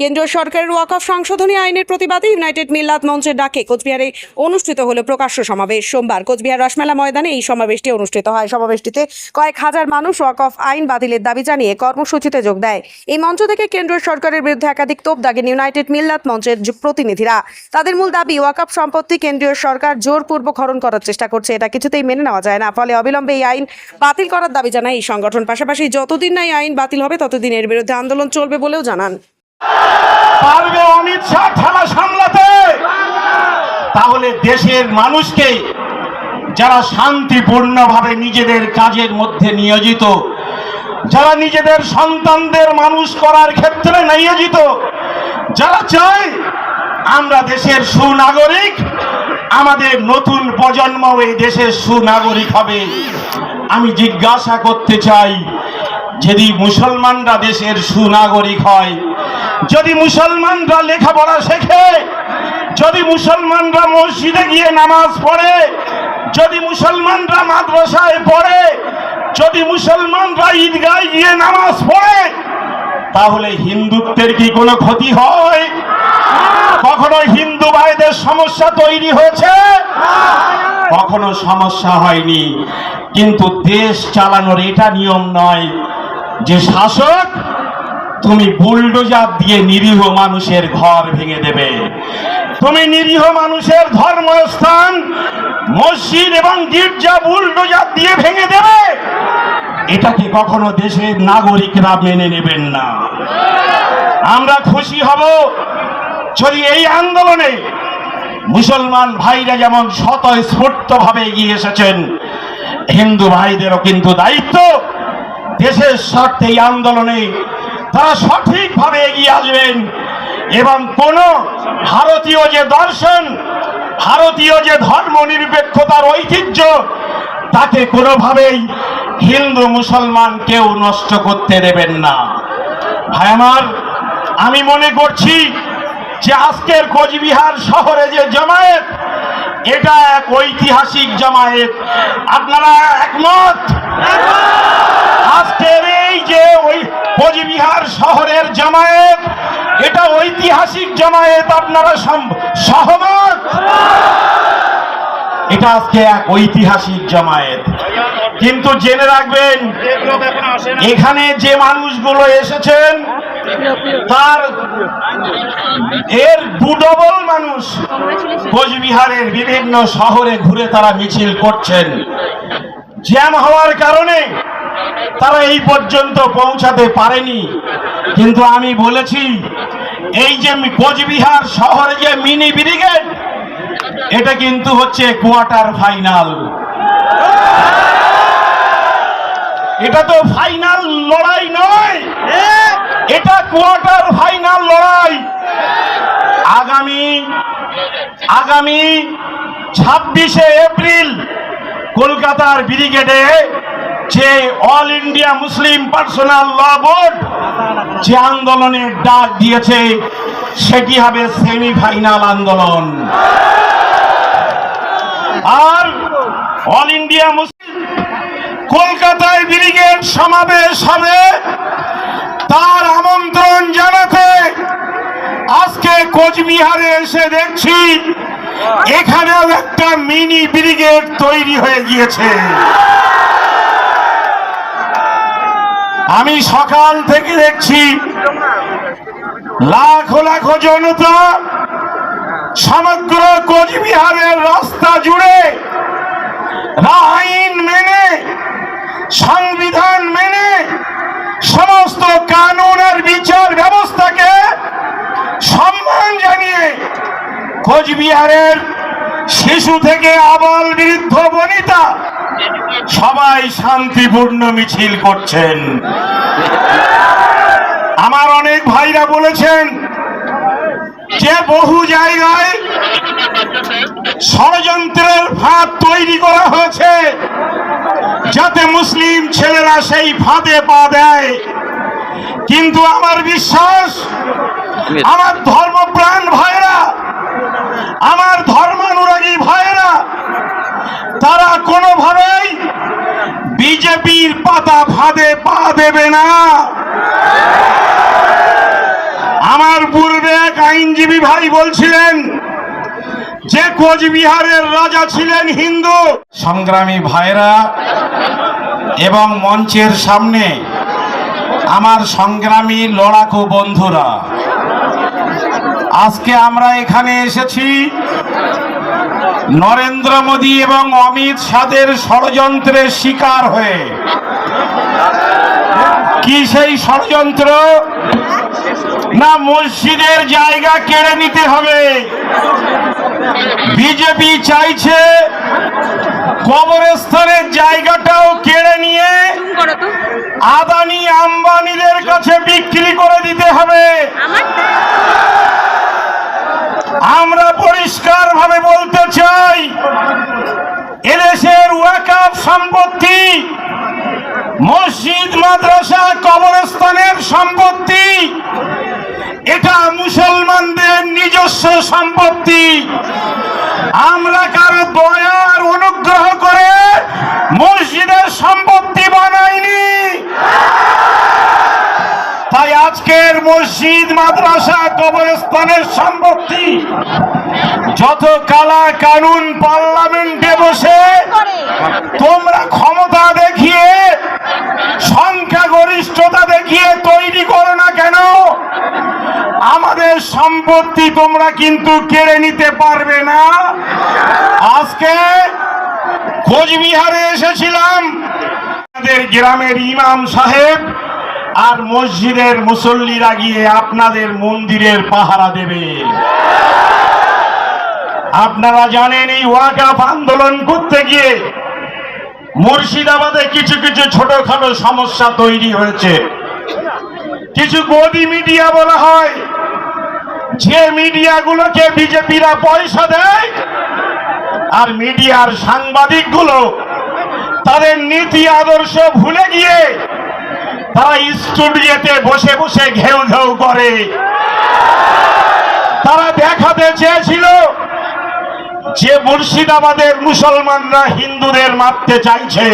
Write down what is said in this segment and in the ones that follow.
কেন্দ্রীয় সরকারের ওয়াকফ সংশোধনী আইনের প্রতিবাদে ইউনাইটেড মিল্লাত মঞ্চের ডাকে কোচবিহারে অনুষ্ঠিত হলো প্রকাশ্য সমাবেশ। সোমবার কোচবিহার রসমেলা ময়দানে এই সমাবেশটি অনুষ্ঠিত হয়। সমাবেশটিতে কয়েক হাজার মানুষ ওয়াকফ আইন বাতিলের দাবি জানিয়ে কর্মসূচিতে যোগ দেয়। এই মঞ্চ থেকে কেন্দ্রীয় সরকারের বিরুদ্ধে একাধিক তোপ দাগেন ইউনাইটেড মিল্লাত মঞ্চের প্রতিনিধিরা। তাদের মূল দাবি, ওয়াকফ সম্পত্তি কেন্দ্রীয় সরকার জোরপূর্বক হরণ করার চেষ্টা করছে। এটা কিছুতেই মেনে নেওয়া যায় না। ফলে অবিলম্বে এই আইন বাতিল করার দাবি জানায় এই সংগঠন। পাশাপাশি যতদিন না এই আইন বাতিল হবে, ততদিন এর বিরুদ্ধে আন্দোলন চলবে বলেও জানান। পারবে অমিত শাহ ঠেলা সামলাতে? তাহলে দেশের মানুষকে যারা শান্তিপূর্ণভাবে নিজেদের কাজের মধ্যে নিয়োজিত, যারা নিজেদের সন্তানদের মানুষ করার ক্ষেত্রে নিয়োজিত, যারা চায় আমরা দেশের সুনাগরিক, আমাদের নতুন প্রজন্ম এই দেশের সুনাগরিক হবে। আমি জিজ্ঞাসা করতে চাই যদি মুসলমানরা দেশের সুনাগরিক হয়, যদি মুসলমানরা লেখাপড়া শেখে, যদি মুসলমানরা মসজিদে গিয়ে নামাজ পড়ে, যদি মুসলমানরা মাদ্রাসায় পড়ে, যদি মুসলমানরা ঈদগায় গিয়ে নামাজ পড়ে, তাহলে হিন্দুত্বের কি কোনো ক্ষতি হয়? কখনো হিন্দু ভাইদের সমস্যা তৈরি হয়েছে? কখনো সমস্যা হয়নি। কিন্তু দেশ চালানোর এটা নিয়ম নয় যে শাসক, তুমি বুলডোজার দিয়ে নিরীহ মানুষের ঘর ভেঙে দেবে। তুমি নিরীহ মানুষের ধর্মস্থান, মসজিদ এবং গির্জা বুলডোজার দিয়ে ভেঙে দেবে। এটাকে কখনো দেশের নাগরিকরা মেনে নেবেন না। আমরা খুশি হব যদি এই আন্দোলনে মুসলমান ভাইরা যেমন স্বতঃস্ফূর্ত ভাবে এগিয়ে এসেছেন, হিন্দু ভাইদেরও কিন্তু দায়িত্ব দেশের স্বার্থে এই আন্দোলনে তারা সঠিকভাবে এগিয়ে আসবেন এবং কোন ভারতীয় যে দর্শন, ভারতীয় যে ধর্ম নিরপেক্ষতার ঐতিহ্য, তাকে কোনোভাবেই হিন্দু, মুসলমান কেউ নষ্ট করতে দেবেন না। ভাই আমার, আমি মনে করছি যে আজকের কোচবিহার শহরে যে জমায়েত এটা এক ঐতিহাসিক জামায়াত। আপনারা একমত? আজকের এই যে ওই কোচবিহার শহরের জামায়াত, এটা ঐতিহাসিক জামায়াত, আপনারা সহমত? এটা আজকে এক ঐতিহাসিক জামায়াত। কিন্তু জেনে রাখবেন, এখানে যে মানুষগুলো এসেছেন, তার এর দুডবল মানুষ কোচবিহারের বিভিন্ন শহরে ঘুরে তারা মিছিল করছেন। জ্যাম হওয়ার কারণে তারা এই পর্যন্ত পৌঁছাতে পারেনি। কিন্তু আমি বলেছি, এই যে কোচবিহার শহরে যে মিনি ব্রিগেড এটা কিন্তু হচ্ছে কোয়ার্টার ফাইনাল। এটা তো ফাইনাল লড়াই নয়। এটা কোয়ার্টার ফাইনাল লড়াই। আগামী আগামী ছাব্বিশে এপ্রিল কলকাতার ব্রিগেডে যে All India Muslim Personal Law Board যে আন্দোলনের ডাক দিয়েছে, সেটি হবে সেমিফাইনাল আন্দোলন। আর অল ইন্ডিয়া মুসলিম কলকাতায় ব্রিগেড সমাবেশ হবে। তার আমন্ত্রণ জানাতে আজকে কোচবিহারে এসে দেখছি, এখানেও একটা মিনি ব্রিগেড তৈরি হয়ে গিয়েছে। আমি সকাল থেকে দেখছি, লাখো লাখো জনতা সমগ্র কোচবিহারের রাস্তা জুড়ে আইন মেনে, সংবিধান মেনে সমস্ত কানুন আর বিচার ব্যবস্থাকে সম্মান জানিয়ে কোচবিহারের শিশু থেকে আবাল বৃদ্ধ বনিতা সবাই শান্তিপূর্ণ মিছিল করছেন। আমার অনেক ভাইরা বলেছেন যে বহু জায়গায় ষড়যন্ত্রের ফাঁদ তৈরি করা হয়েছে, যাতে মুসলিম ছেলেরা সেই ফাঁদে পা দেয়। কিন্তু আমার বিশ্বাস, আমার ধর্মপ্রাণ ভাইরা আমার ধর্মানুরাগী ভাইরা তারা কোনোভাবেই বিজেপির পাতা ফাঁদে পা দেবে না আমার আইনজীবী ভাই বলছিলেন যে কোচবিহারের রাজা ছিলেন হিন্দু। সংগ্রামী ভাইরা এবং মঞ্চের সামনে আমার সংগ্রামী লড়াকু বন্ধুরা, আজকে আমরা এখানে এসেছি নরেন্দ্র মোদী এবং অমিত শাহের ষড়যন্ত্রের শিকার হয়ে। কি সেই ষড়যন্ত্র? না, মসজিদের জায়গা কেড়ে নিতে হবে। বিজেপি চাইছে কবরস্থানের জায়গাটাও কেড়ে নিয়ে আদানি আম্বানিদের কাছে বিক্রি করে দিতে হবে। আমরা পরিষ্কার ভাবে বলতে চাই, এদেশের ওয়াকাফ সম্পত্তি, মসজিদ, মাদ্রাসা, কবরস্থানের সম্পত্তি এটা মুসলমানদের নিজস্ব সম্পত্তি। আমরা কারও দয়ার অনুগ্রহ করে মসজিদের সম্পত্তি বানাইনি। তাই আজকের মসজিদ, মাদ্রাসা, কবরস্থানের সম্পত্তি, যত কালা কানুন পার্লামেন্টে বসে তোমরা ক্ষমতা দেখিয়ে সংখ্যাগরিষ্ঠতা দেখিয়ে তৈরি করো না কেন আমাদের সম্পত্তি তোমরা কিন্তু কেড়ে নিতে পারবে না। আজকে কোচবিহারে এসেছিলাম। আমাদের গ্রামের ইমাম সাহেব আর মসজিদের মুসল্লিরা গিয়ে আপনাদের মন্দিরের পাহারা দেবে। আপনারা জানেন এই ওয়াকাফ আন্দোলন করতে গিয়ে মুর্শিদাবাদে কিছু কিছু ছোটখাটো সমস্যা তৈরি হয়েছে। কিছু গদি মিডিয়া বলা হয় যে মিডিয়াগুলোকে বিজেপিরা পয়সা দেয় আর মিডিয়ার সাংবাদিকগুলো তাদের নীতি আদর্শ ভুলে গিয়ে তারা স্টুডিওতে বসে বসে ঘেউ ঘেউ করে। তারা দেখাতে চেয়েছিল যে মুর্শিদাবাদের মুসলমানরা হিন্দুদের মারতে চাইছে।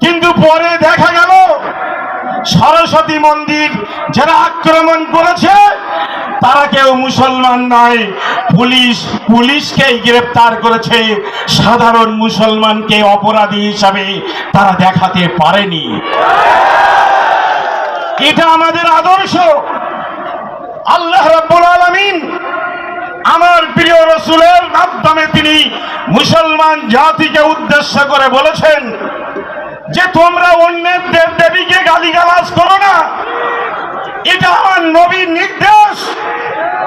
কিন্তু পরে দেখা গেল সরস্বতী মন্দির যারা আক্রমণ করেছে, তারা কেউ মুসলমান নয়। পুলিশ, পুলিশকেই গ্রেপ্তার করেছে। সাধারণ মুসলমানকে অপরাধী হিসাবে তারা দেখাতে পারেনি। এটা আমাদের আদর্শ। আল্লাহ রাব্বুল আলামিন আমার প্রিয় রসুলের মাধ্যমে তিনি মুসলমান জাতিকে উদ্দেশ্য করে বলেছেন যে তোমরা অন্যের দেব দেবীকে গালিগালাজ করো না, এটা আমার নবীর নির্দেশ।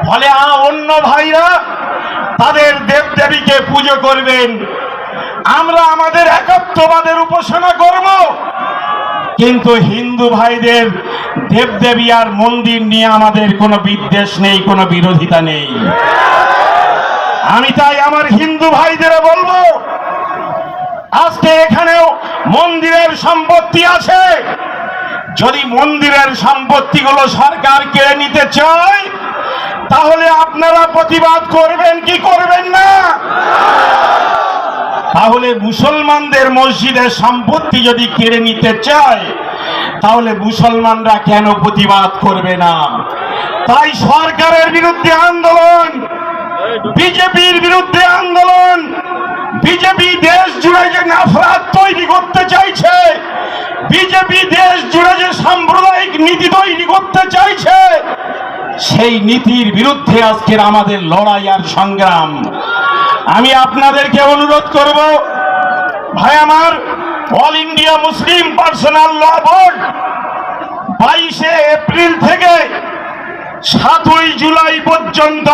ফলে অন্য ভাইরা তাদের দেব দেবীকে পুজো করবেন। আমরা আমাদের একাত্মবাদের উপাসনা করব। কিন্তু হিন্দু ভাইদের দেবদেবী আর মন্দির নিয়ে আমাদের কোনো বিদ্বেষ নেই, কোনো বিরোধিতা নেই। আমি তাই আমার হিন্দু ভাইদের বলব আজকে এখানেও মন্দিরের সম্পত্তি আছে। যদি মন্দিরের সম্পত্তিগুলো সরকার কেড়ে নিতে চায়, তাহলে আপনারা প্রতিবাদ করবেন কি করবেন না? তাহলে মুসলমানদের মসজিদের সম্পত্তি যদি কেড়ে নিতে চায়, তাহলে মুসলমানরা কেন প্রতিবাদ করবে না? তাই সরকারের বিরুদ্ধে আন্দোলন, বিজেপির বিরুদ্ধে আন্দোলন বিজেপি দেশ জুড়ে যে নাফরাত তৈরি করতে চাইছে, বিজেপি দেশ জুড়ে যে সাম্প্রদায়িক নীতি তৈরি করতে চাইছে, সেই নীতির বিরুদ্ধে আজকের আমাদের লড়াই আর সংগ্রাম। আমি আপনাদেরকে অনুরোধ করব, ভাই আমার All India Muslim Personal Law Board বাইশে এপ্রিল থেকে সাতই জুলাই পর্যন্ত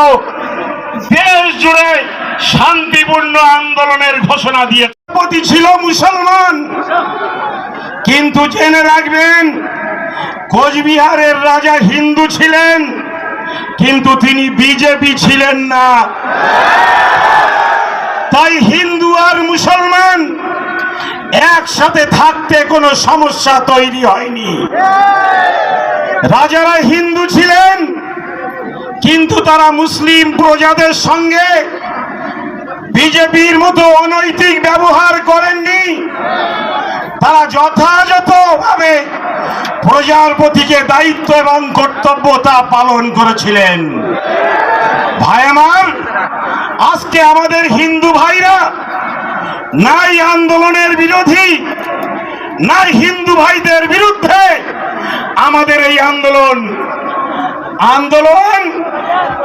দেশ জুড়ে শান্তিপূর্ণ আন্দোলনের ঘোষণা দিয়ে ছিল মুসলমান। কিন্তু জেনে রাখবেন, কোচবিহারের রাজা হিন্দু ছিলেন, কিন্তু তিনি বিজেপি ছিলেন না। তাই হিন্দু আর মুসলমান একসাথে থাকতে কোনো সমস্যা তৈরি হয়নি। রাজারা হিন্দু ছিলেন, কিন্তু তারা মুসলিম প্রজাদের সঙ্গে বিজেপির মতো অনৈতিক ব্যবহার করেননি। তারা যথাযথভাবে প্রজার প্রতিকে দায়িত্ব এবং কর্তব্য তা পালন করেছিলেন। ভাই আমার, আজকে আমাদের হিন্দু ভাইরা নাই আন্দোলনের বিরোধী, নাই হিন্দু ভাইদের বিরুদ্ধে আমাদের এই আন্দোলন। আন্দোলন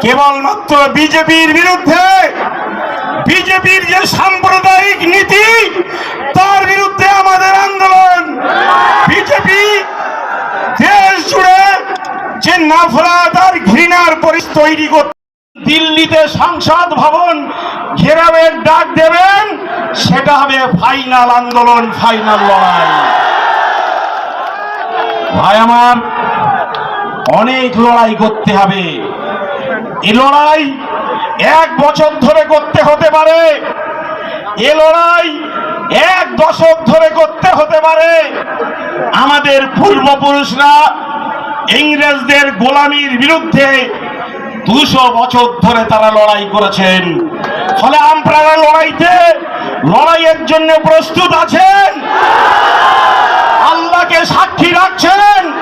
কেবলমাত্র বিজেপির বিরুদ্ধে বিজেপির যে সাম্প্রদায়িক নীতি, তার বিরুদ্ধে আমাদের আন্দোলন। বিজেপি দেশ জুড়ে যে নাফরাত আর ঘৃণার পরিস্থিতি তৈরি করতে দিল্লিতে সংসদ ভবন ঘেরাবের ডাক দেবেন, সেটা হবে ফাইনাল আন্দোলন, ফাইনাল লড়াই। ভাই আমার, অনেক লড়াই করতে হবে। এই লড়াই এক বছর ধরে করতে হতে পারে। এ লড়াই এক দশক ধরে করতে হতে পারে। আমাদের পূর্বপুরুষরা ইংরেজদের গোলামির বিরুদ্ধে দুশো বছর ধরে তারা লড়াই করেছেন। ফলে আমরা লড়াইতে লড়াইয়ের জন্য প্রস্তুত আছেন। আল্লাহকে সাক্ষী রাখছেন।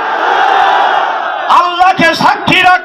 আল্লাহকে সাক্ষী রাখ